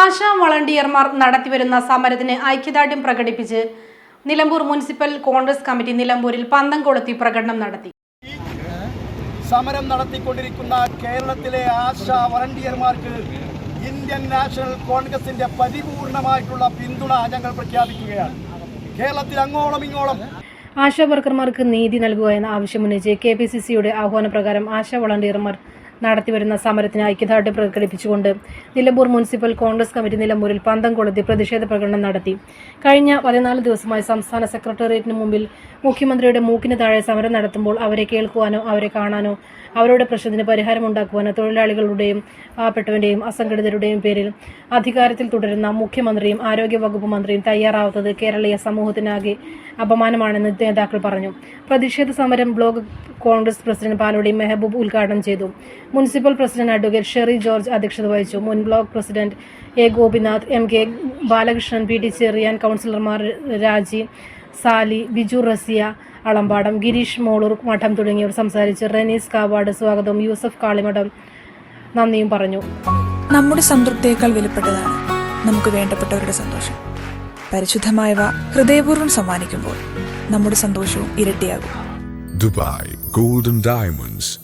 ആശാ വളണ്ടിയർമാർ നടത്തിവരുന്ന സമരത്തിന് ഐക്യദാർഢ്യം പ്രകടിപ്പിച്ച് നിലമ്പൂർ മുനിസിപ്പൽ കോൺഗ്രസ് കമ്മിറ്റി നിലമ്പൂരിൽ പന്തം കൊളുത്തി പ്രകടനം നടത്തി. സമരം നടത്തിക്കൊണ്ടിരിക്കുന്ന കേരളത്തിലെ ആശാ വളണ്ടിയർമാർക്ക് ഇന്ത്യൻ നാഷണൽ കോൺഗ്രസിന്റെ പരിപൂർണമായിട്ടുള്ള പിന്തുണ ഞങ്ങൾ പ്രഖ്യാപിക്കുകയാണ്. കേരളത്തിൽ അങ്ങോളം ഇങ്ങോളം ആശാ വർക്കർമാർക്ക് നീതി നൽകുക എന്ന ആവശ്യമുന്നയിച്ച് കെ പി സി സിയുടെ ആഹ്വാനപ്രകാരം ആശാ വളണ്ടിയർമാർ നടത്തിവരുന്ന സമരത്തിന് ഐക്യദാർഢ്യം പ്രകടിപ്പിച്ചുകൊണ്ട് നിലമ്പൂർ മുനിസിപ്പൽ കോൺഗ്രസ് കമ്മിറ്റി നിലമ്പൂരിൽ പന്തം കൊളുത്തി പ്രതിഷേധ പ്രകടനം നടത്തി. കഴിഞ്ഞ പതിനാല് ദിവസമായി സംസ്ഥാന സെക്രട്ടേറിയറ്റിന് മുമ്പിൽ മുഖ്യമന്ത്രിയുടെ മൂക്കിന് താഴെ സമരം നടത്തുമ്പോൾ അവരെ കേൾക്കുവാനോ അവരെ കാണാനോ അവരുടെ പ്രശ്നത്തിന് പരിഹാരമുണ്ടാക്കുവാനോ തൊഴിലാളികളുടെയും പാവപ്പെട്ടവന്റെയും അസംഘടിതരുടെയും പേരിൽ അധികാരത്തിൽ തുടരുന്ന മുഖ്യമന്ത്രിയും ആരോഗ്യ വകുപ്പ് മന്ത്രിയും തയ്യാറാവാത്തത് കേരളീയ സമൂഹത്തിനാകെ അപമാനമാണെന്ന് നേതാക്കൾ പറഞ്ഞു. പ്രതിഷേധ സമരം block Congress president Palodi Mehaboob ഉദ്ഘാടനം ചെയ്തു. Municipal president advocate Sherry George അധ്യക്ഷത വഹിച്ചു. മുൻ block president A Gopinath M K Balakrishnan P T Cheriyan കൗൺസിലർമാർ രാജി സാലി ബിജു റസിയ അളമ്പാടം ഗിരീഷ് മോളൂർ മഠം തുടങ്ങിയവർ സംസാരിച്ച് റെനീസ് കാവാട് സ്വാഗതം യൂസഫ് കാളിമഠം നന്ദിയും പറഞ്ഞു. നമ്മുടെ സംതൃപ്തിയേക്കാൾ വിലപ്പെട്ടതാണ് നമുക്ക് വേണ്ടപ്പെട്ടവരുടെ സന്തോഷം. പരിശുദ്ധമായവ ഹൃദയപൂർവം സമ്മാനിക്കുമ്പോൾ നമ്മുടെ സന്തോഷവും ഇരട്ടിയാകും. Dubai golden Diamonds,